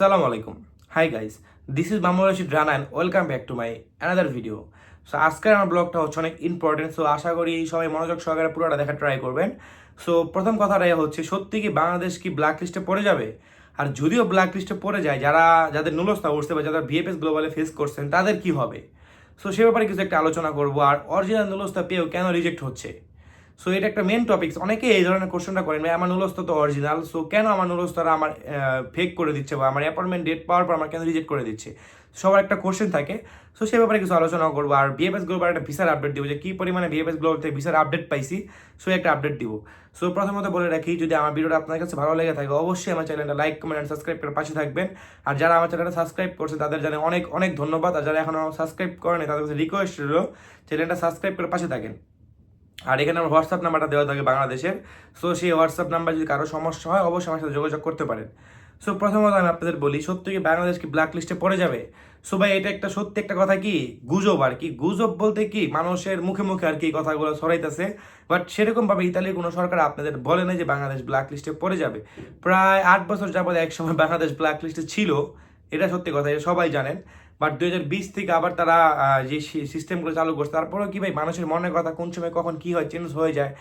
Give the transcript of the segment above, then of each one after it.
Assalamu আলাইকুম। Hi guys, this is Mamur Rashid Rana and welcome back to my another video. So আজকের আমার ব্লগটা হচ্ছে অনেক ইম্পর্টেন্ট সো আশা করি সবাই মনোযোগ সহকারে পুরোটা দেখার ট্রাই করবেন। সো প্রথম কথাটাই হচ্ছে সত্যি কি বাংলাদেশ কি ব্ল্যাক লিস্টে পড়ে যাবে? আর যদিও ব্ল্যাক লিস্টে পড়ে যায় যারা যাদের নুলস্তা উঠছে বা যারা ভিএফএস গ্লোবালে ফেস করছেন তাদের কি হবে? সো সে ব্যাপারে কিছু একটা আলোচনা করব আর অরিজিনাল নুলস্তা পেয়েও কেন রিজেক্ট হচ্ছে? সো এটা একটা মেন টপিক অনেকে এই ধরনের কোশ্চেনটা করেন, ভাই, আমার নুলস্তা তো অরিজিনাল সো কেন আমার নুলস্তারা আমার ফেক করে দিচ্ছে বা আমার অ্যাপয়েন্টমেন্ট ডেট পাওয়ার পর আমার কেন রিজেক্ট করে দিচ্ছে? সবার একটা কোশ্চেন থাকে। সো সে ব্যাপারে কিছু আলোচনা করব। আর বিএফএস গ্লোবাল একটা ভিসার আপডেট দিব যে, কী পরিমাণে বিএফএস গ্লোবাল থেকে ভিসার আপডেট পাইছি সো একটা আপডেট দিব। সো প্রথমত বলে রাখি, যদি আমার ভিডিওটা আপনার কাছে ভালো লেগে থাকে, অবশ্যই আমার চ্যানেলটা লাইক কমেন্ট অ্যান্ড সাবস্ক্রাইব করে পাশে থাকবেন। আর যারা আমার চ্যানেলটা সাবস্ক্রাইব করছে, তাদের জানে অনেক অনেক ধন্যবাদ। আর যারা এখনও সাবস্ক্রাইব করেনি, তাদের কাছে রিকোয়েস্ট রইল চ্যানেলটা সাবস্ক্রাইব করে পাশে থাকেন। আর এখানে আমার হোয়াটসঅ্যাপ নাম্বারটা দেওয়া থাকে বাংলাদেশের। সো সেই হোয়াটসঅ্যাপ নাম্বার যদি কারও সমস্যা হয়, অবশ্যই আমার সাথে যোগাযোগ করতে পারেন। সো প্রথমত আমি আপনাদের বলি, সত্যি কি বাংলাদেশ কি ব্ল্যাক লিস্টে পড়ে যাবে? সো ভাই, এটা একটা সত্যি একটা কথা কি? গুজব আর কি। গুজব বলতে কি, মানুষের মুখে মুখে আর কি কথাগুলো ছড়াইতেছে। বাট সেরকমভাবে ইতালির কোনো সরকার আপনাদের বলে না যে বাংলাদেশ ব্ল্যাক লিস্টে পড়ে যাবে। প্রায় আট বছর যাবত এক সময় বাংলাদেশ ব্ল্যাক লিস্টে ছিল। এটা সত্যি কথা সবাই জানেন। বাট দুই হাজার বিশ থেকে আবার তারা যে সিস্টেমগুলো চালু করছে, তারপরেও কি ভাই, মানুষের মনের কথা কোন সময় কখন কি হয় চেঞ্জ হয়ে যায়,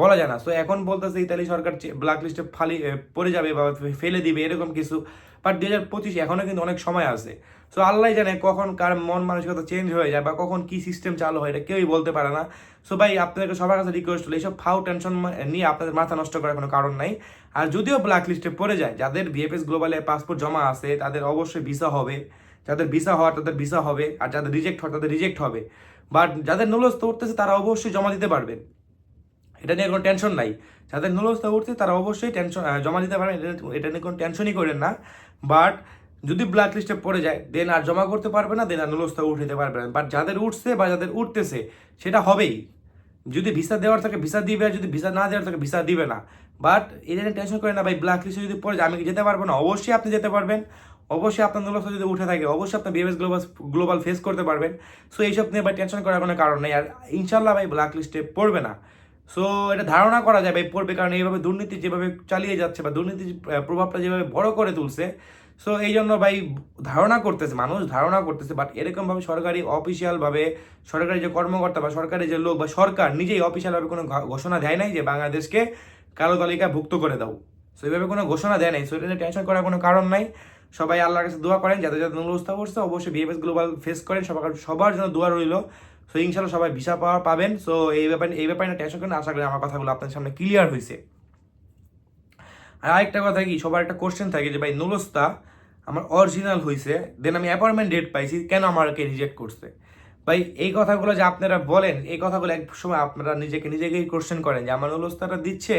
বলা যায় না। সো এখন বলতেছে ইতালি সরকার ব্ল্যাক লিস্টে ফালি পড়ে যাবে বা ফেলে দিবে, এরকম কিছু। বাট দুই হাজার পঁচিশ এখনও কিন্তু অনেক সময় আছে। সো আল্লাহ জানে কখন কার মন মানসিকতা চেঞ্জ হয়ে যায় বা কখন কি সিস্টেম চালু হয়, এটা কেউই বলতে পারে না। সো ভাই, আপনাদেরকে সবার কাছে রিকোয়েস্ট হলো, এইসব ফাউ টেনশন নিয়ে আপনাদের মাথা নষ্ট করার কোনো কারণ নাই। আর যদিও ব্ল্যাক লিস্টে পড়ে যায়, যাদের ভিএফএস গ্লোবালে পাসপোর্ট জমা আছে, তাদের অবশ্যই ভিসা হবে। যাদের ভিসা হওয়ার, তাদের ভিসা হবে, আর যাদের রিজেক্ট হয় তাদের রিজেক্ট হবে। বাট যাদের নুলস্ত উঠতেছে, তারা অবশ্যই জমা দিতে পারবেন। এটা নিয়ে কোনো টেনশন নাই। যাদের নুলস্ত উঠছে, তারা অবশ্যই টেনশন জমা দিতে পারবেন। এটা নিয়ে কোনো টেনশনই করেন না। বাট যদি ব্ল্যাক লিস্টে পড়ে যায় দেন আর জমা করতে পারবে না দেন আর নুলস্ত উঠাতে পারবে না। বাট যাদের উঠছে বা যাদের উঠতেছে, সেটা হবেই। যদি ভিসা দেওয়ার থাকে ভিসা দিবে, আর যদি ভিসা না দেওয়ার থাকে ভিসা দিবে না। বাট এটা নিয়ে টেনশন করে না ভাই ব্ল্যাক লিস্টে যদি পড়ে যায়, আমি কি যেতে পারব না? অবশ্যই আপনি যেতে পারবেন। অবশ্যই আপনার নুলস্ত যদি উঠে থাকে, অবশ্যই আপনি বিএমএস গ্লোবাল গ্লোবাল ফেস করতে পারবেন। সো এইসব নিয়ে ভাই টেনশন করার কোনো কারণ নেই। আর ইনশাল্লাহ ভাই ব্ল্যাক লিস্টে পড়বে না। সো এটা ধারণা করা যায় ভাই, পড়বে কারণ এইভাবে দুর্নীতি যেভাবে চালিয়ে যাচ্ছে বা দুর্নীতির প্রভাবটা যেভাবে বড় করে তুলছে সো এই জন্য ভাই ধারণা করতেছে, মানুষ ধারণা করতেছে বাট এরকমভাবে সরকারি অফিসিয়ালভাবে সরকারি যে কর্মকর্তা বা সরকারি যে লোক বা সরকার নিজেই অফিসিয়ালভাবে কোনো ঘোষণা দেয় নাই যে বাংলাদেশকে কালো তালিকা ভুক্ত করে দাও। সো এইভাবে কোনো ঘোষণা দেয় নাই। সো এটা টেনশন করার কোনো কারণ নাই। সবাই আল্লাহর কাছে দোয়া করেন, যাদের যাদের নুরুস্তা করছে, অবশ্যই বিএফএস গ্লোবাল ফেস করেন, সবার সবার জন্য দোয়া রইল। সো ইনশাল্লাহ সবাই ভিসা পাওয়া পাবেন। সো এই ব্যাপারে এই ব্যাপারে না টেনশন করেন আশা করি আমার কথাগুলো আপনার সামনে ক্লিয়ার হয়েছে আর আরেকটা কথা কি, সবার একটা কোশ্চেন থাকে যে, ভাই নুলস্তা আমার অরিজিনাল হয়েছে দেন আমি অ্যাপয়েন্টমেন্ট ডেট পাইছি, কেন আমাকে রিজেক্ট করছে? ভাই, এই কথাগুলো যে আপনারা বলেন, এই কথাগুলো এক সময় আপনারা নিজেকে নিজেকেই কোশ্চেন করেন যে, আমার নুলস্তাটা দিচ্ছে,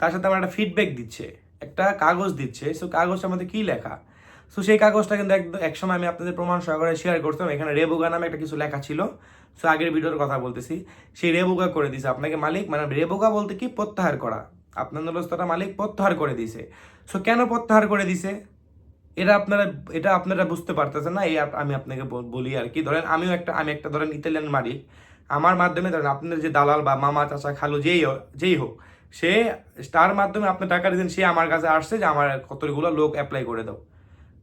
তার সাথে আমার একটা ফিডব্যাক দিচ্ছে, একটা কাগজ দিচ্ছে। সো কাগজটার মধ্যে কী লেখা? সো সেই কাগজটা কিন্তু একদম এক সময় আমি আপনাদের প্রমাণ সহকারে শেয়ার করতাম। এখানে রেবুগা নামে একটা কিছু লেখা ছিল। সো আগের ভিডিওর কথা বলতেছি। সেই রেবুগা করে দিছে আপনাকে মালিক। মানে রেবুগা বলতে কি প্রত্যাহার করা। আপনার নুলস্তাটা মালিক প্রত্যাহার করে দিছে। সো কেন প্রত্যাহার করে দিছে? এটা আপনারা এটা আপনারা বুঝতে পারতেছেন না। এই আমি আপনাকে বলি আর কি। ধরেন আমিও একটা, আমি একটা ধরেন ইতালিয়ান মালিক। আমার মাধ্যমে ধরেন আপনাদের যে দালাল বা মামা, চাচা, খালু যেই যেই হোক, সে, তার মাধ্যমে আপনি টাকা দিয়েছেন সে আমার কাছে আসছে যে আমার কতগুলো লোক অ্যাপ্লাই করে দাও।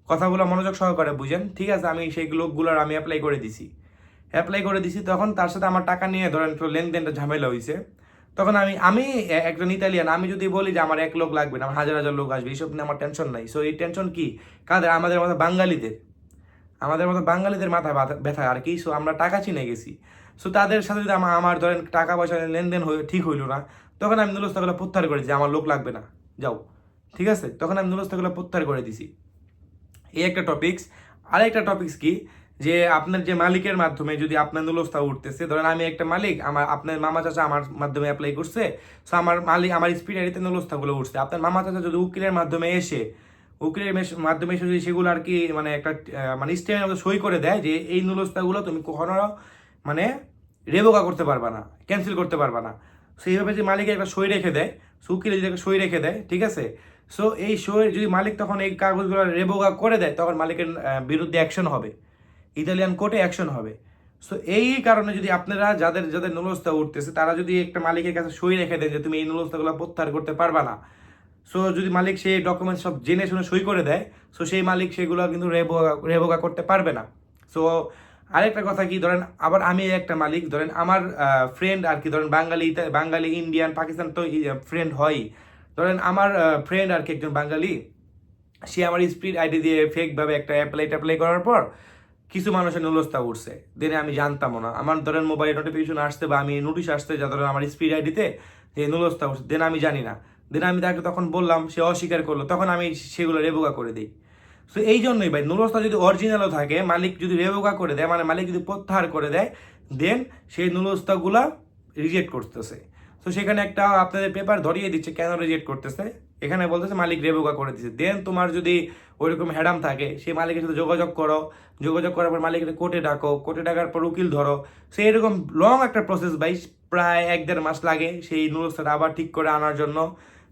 কথাগুলো মনোযোগ সহকারে বুঝেন। ঠিক আছে, আমি সেই লোকগুলোর আমি অ্যাপ্লাই করে দিছি। অ্যাপ্লাই করে দিছি, তখন তার সাথে আমার টাকা নিয়ে ধরেন লেনদেনটা ঝামেলা হয়েছে তখন আমি আমি একজন ইতালিয়ান, আমি যদি বলি যে আমার এক লোক লাগবে না, আমার হাজার হাজার লোক আসবে, এইসব নিয়ে আমার টেনশন নাই। সো এই টেনশন কি? কাদের? আমাদের মতো বাঙালিদের। আমাদের মতো বাঙালিদের মাথা ব্যথা- আর কি। সো আমরা টাকা চিনে গেছি। সো তাদের সাথে যদি আমার আমার ধরেন টাকা পয়সা লেনদেন হয়ে ঠিক হইল না, তখন আমি নুলস্তাগুলো প্রত্যাহার করে দিই আমার লোক লাগবে না, যাও। ঠিক আছে? তখন আমি নুলস্তাগুলো প্রত্যাহার করে দিছি। এই একটা টপিকস আরেকটা টপিকস কি? যে আপনার যে মালিকের মাধ্যমে যদি আপনার নুলস্তা উঠতেছে, ধরেন আমি একটা মালিক, আমার, আপনার মামা চাচা আমার মাধ্যমে অ্যাপ্লাই করছে সো আমার মালিক, আমার স্পিড আইডিতে নুলস্তাগুলো উঠছে। আপনার মামা চাচা যদি উকিলের মাধ্যমে এসে, উকিলের মাধ্যমে এসে যদি সেগুলো আর কি মানে একটা মানে স্টেমের মধ্যে সই করে দেয় যে এই নুলস্তাগুলো তুমি কখনো মানে রেবোকা করতে পারবা না ক্যান্সেল করতে পারবা না। সেইভাবে যে মালিকের একটা সই রেখে দেয় সো উকিলে যদি একটা সই রেখে দেয়, ঠিক আছে? সো এই সই যদি মালিক তখন এই কাগজগুলো রেবোকা করে দেয়, তখন মালিকের বিরুদ্ধে অ্যাকশন হবে। ইতালিয়ান কোর্টে অ্যাকশন হবে। সো এই কারণে যদি আপনারা যাদের যাদের নুলস্তা উঠতেছে, তারা যদি একটা মালিকের কাছে সই রেখে দেন যে তুমি এই নুলস্তাগুলো প্রত্যাহার করতে পারবা না সো যদি মালিক সেই ডকুমেন্টস সব জেনে শুনে সই করে দেয় সো সেই মালিক সেগুলো কিন্তু রেবোগা রেবোগা করতে পারবে না। সো আরেকটা কথা কি, ধরেন আবার আমি একটা মালিক, ধরেন আমার ফ্রেন্ড আর কি, ধরেন বাঙালি বাঙালি ইন্ডিয়ান পাকিস্তান তো ফ্রেন্ড হয়ই। ধরেন আমার ফ্রেন্ড আর কি একজন বাঙালি, সে আমার স্পিড আইডি দিয়ে ফেকভাবে একটা অ্যাপ্লাই ট্যাপ্লাই করার পর কিছু মানুষের নুলস্তা উঠছে দেনে আমি জানতামও না। আমার ধরেন মোবাইলে নোটিফিকেশন আসতে বা আমি নোটিশ আসতে যা ধরেন আমার স্পিড আইডিতে যে নুলস্তা উঠছে দেন আমি জানি না। দেন আমি তাকে তখন বললাম, সে অস্বীকার করল। তখন আমি সেগুলো রেবোকা করে দিই। সো এই জন্যই ভাই নুলস্তা যদি অরিজিনালও থাকে, মালিক যদি রেবোকা করে দেয় মানে মালিক যদি প্রত্যাহার করে দেয় দেন সেই নুলস্তাগুলা রিজেক্ট করতেছে। তো সেখানে একটা আপনাদের পেপার ধরিয়ে দিচ্ছে, কেন রিজেক্ট করতেছে? এখানে বলতেছে, মালিক রেবোকা করে দিচ্ছে দেন তোমার যদি ওইরকম হ্যাডাম থাকে, সেই মালিকের সাথে যোগাযোগ করো। যোগাযোগ করার পর মালিকের কোর্টে ডাকো। কোর্টে ডাকার পর উকিল ধরো। সেই এরকম লং একটা প্রসেস ভাই, প্রায় এক দেড় মাস লাগে সেই নুলস্তাটা আবার ঠিক করে আনার জন্য।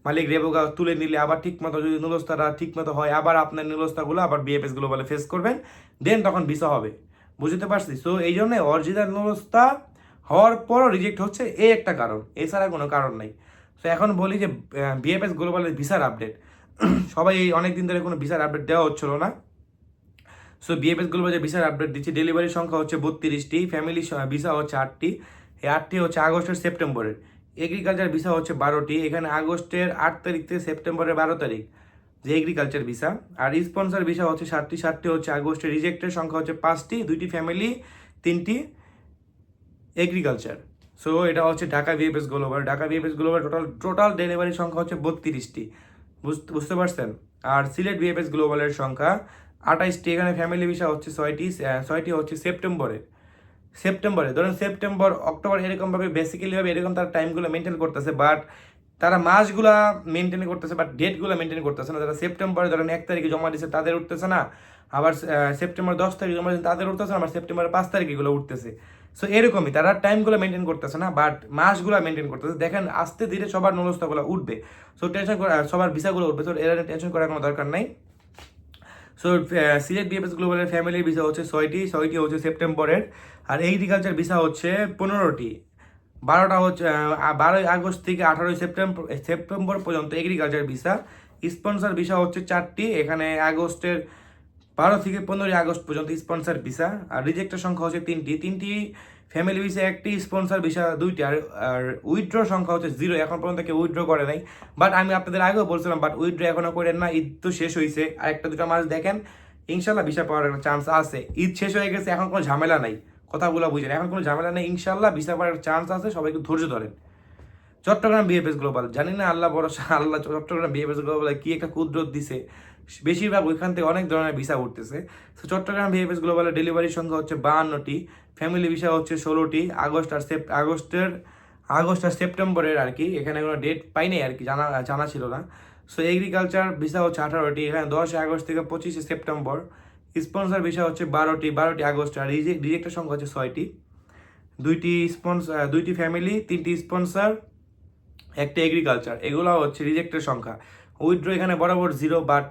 মালিক রেবোকা তুলে নিলে আবার ঠিক মতো যদি নুলস্তাটা ঠিক মতো হয়, আবার আপনার নুলস্তাগুলো আবার বিএফএসগুলো বলে ফেস করবেন। দেন তখন ভিসা হবে। বুঝতে পারছি সো এই জন্য অরিজিনাল নুলস্তা হওয়ার পরও রিজেক্ট হচ্ছে এই একটা কারণ। এছাড়া কোনো কারণ নাই। তো এখন বলি যে বিএফএস গ্লোবালের ভিসার আপডেট সবাই এই অনেক দিন ধরে কোনো ভিসার আপডেট দেওয়া হচ্ছিল না। সো বিএফএস গ্লোবাল যে ভিসার আপডেট দিচ্ছে। ডেলিভারি সংখ্যা হচ্ছে বত্রিশটি ফ্যামিলি ভিসা হচ্ছে আটটি। এই আটটি হচ্ছে আগস্টের সেপ্টেম্বরের। এগ্রিকালচার ভিসা হচ্ছে বারোটি। এখানে আগস্টের আট তারিখ থেকে সেপ্টেম্বরের বারো তারিখ যে এগ্রিকালচার ভিসা আর স্পন্সর ভিসা হচ্ছে সাতটি। সাতটি হচ্ছে আগস্টের রিজেক্টের সংখ্যা হচ্ছে পাঁচটি। দুইটি ফ্যামিলি তিনটি এগ্রিকালচার সো এটা হচ্ছে Dhaka VFS global Dhaka VFS global total total ডেলিভারির সংখ্যা হচ্ছে বত্রিশটি। বুঝতে পারছেন? আর সিলেট ভিএফএস গ্লোবালের সংখ্যা আঠাইশটি। এখানে ফ্যামিলি ভিসা হচ্ছে ছয়টি ছয়টি হচ্ছে সেপ্টেম্বরে। সেপ্টেম্বরে, ধরেন সেপ্টেম্বর, অক্টোবর এরকমভাবে বেসিক্যালিভাবে এরকম তার টাইমগুলো মেনটেন করতেছে বাট তারা মাসগুলা মেনটেন করতেছে বাট ডেটগুলো মেনটেন করতেছে না। যারা সেপ্টেম্বরে ধরেন এক তারিখে জমা দিচ্ছে তাদের উঠতেছে না। আবার সেপ্টেম্বর দশ তারিখে জমা দিচ্ছে তাদের উঠতেছে না, আবার সেপ্টেম্বর পাঁচ তারিখে এগুলো উঠতেছে। সো এরকমই, তারা টাইমগুলো মেনটেন করতেছে না বাট মাসগুলো মেনটেন করতেছে। দেখেন, আস্তে ধীরে সবার নলস্তাগুলো উঠবে। সো টেনশন করে, সবার ভিসাগুলো উঠবে। সো এরা টেনশন করার কোনো দরকার নাই। সো সিলেট বিএফএস গ্লোবালের ফ্যামিলির ভিসা হচ্ছে ছয়টি। ছয়টি হচ্ছে সেপ্টেম্বরের আর এগ্রিকালচার ভিসা হচ্ছে পনেরোটি। বারোটা হচ্ছে বারোই আগস্ট থেকে আঠারোই সেপ্টেম্বর সেপ্টেম্বর পর্যন্ত এগ্রিকালচার ভিসা। স্পন্সর ভিসা হচ্ছে চারটি। এখানে আগস্টের বারো থেকে পনেরোই আগস্ট পর্যন্ত স্পন্সর ভিসা আর রিজেক্টের সংখ্যা হচ্ছে তিনটি। তিনটি ফ্যামিলি ভিসা একটি স্পন্সর ভিসা দুইটি, আর আর উইথড্র সংখ্যা হচ্ছে জিরো এখন পর্যন্ত কেউ উইথড্র করে নাই। বাট আমি আপনাদের আগেও বলছিলাম বাট উইথড্র এখনও করেন না, ঈদ তো শেষ হয়েছে আর একটা দুটো মাস দেখেন, ইনশাল্লাহ ভিসা পাওয়ার একটা চান্স আছে। ঈদ শেষ হয়ে গেছে, এখন কোনো ঝামেলা নাই। কথাগুলো বুঝেন, এখন কোনো ঝামেলা নেই। ইনশাল্লাহ ভিসা পাওয়ার চান্স আছে সবাই একটু ধৈর্য ধরেন। চট্টগ্রাম বিএফএস গ্লোবাল জানি না আল্লাহ বড় আল্লাহ চট্টগ্রাম বিএফএস গ্লোবাল কি একটা কুদরত দিছে। বেশিরভাগ ওইখান থেকে অনেক ধরনের ভিসা উঠতেছে। তো চট্টগ্রাম বিএফএস গ্লোবালের ডেলিভারির সংখ্যা হচ্ছে বাহান্নটি ফ্যামিলি ভিসা হচ্ছে ষোলোটি, আগস্ট আর সেপ আগস্টের, আগস্ট আর সেপ্টেম্বরের আর কি, এখানে কোনো ডেট পাইনি আর কি, জানা জানা ছিল না। সো এগ্রিকালচার ভিসা হচ্ছে আঠারোটি, এখানে দশই আগস্ট থেকে পঁচিশে সেপ্টেম্বর স্পন্সর ভিসা হচ্ছে বারোটি বারোটি আগস্ট আর রিজেক্টের সংখ্যা হচ্ছে ছয়টি। দুইটি স্পন্সর দুইটি ফ্যামিলি তিনটি স্পন্সর একটা এগ্রিকালচার এগুলো হচ্ছে রিজেক্টের সংখ্যা। উইথড্র এখানে বরাবর জিরো বাট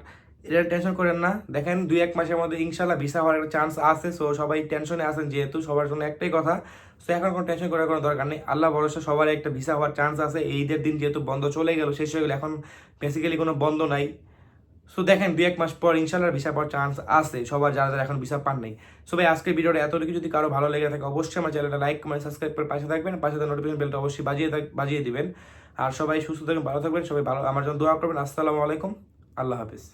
এটা টেনশন করেন না। দেখেন, দুই এক মাসের মধ্যে ইনশাল্লাহ ভিসা হওয়ার একটা চান্স আছে সো সবাই টেনশনে আছেন যেহেতু, সবার জন্য একটাই কথা। সো এখন কোনো টেনশন করার কোনো দরকার নেই। আল্লাহ ভরসা সবার একটা ভিসা হওয়ার চান্স আছে। এই ঈদের দিন যেহেতু বন্ধ চলে গেল, শেষ হয়ে গেল, এখন বেসিক্যালি কোনো বন্ধ নাই। সো দেখেন, দুই এক মাস পর ইনশাল্লাহ ভিসা পাওয়ার চান্স আছে, সবার যারা যারা এখন ভিসা পান নাই। সো ভাই, আজকের ভিডিওটা এতটুকু। যদি কারও ভালো লেগে থাকে, অবশ্যই আমার চ্যানেলটা লাইক কমেন্ট সাবস্ক্রাইব করে পাশে থাকবেন। পাশে থাকা নোটিফিকেশন বেলটা অবশ্যই বাজিয়ে বাজিয়ে দিবেন। আর সবাই সুস্থ থাকবেন, ভালো থাকবেন। সবাই ভালো, আমার জন্য দোয়া করবেন। আসসালামু আলাইকুম। আল্লাহ হাফিজ।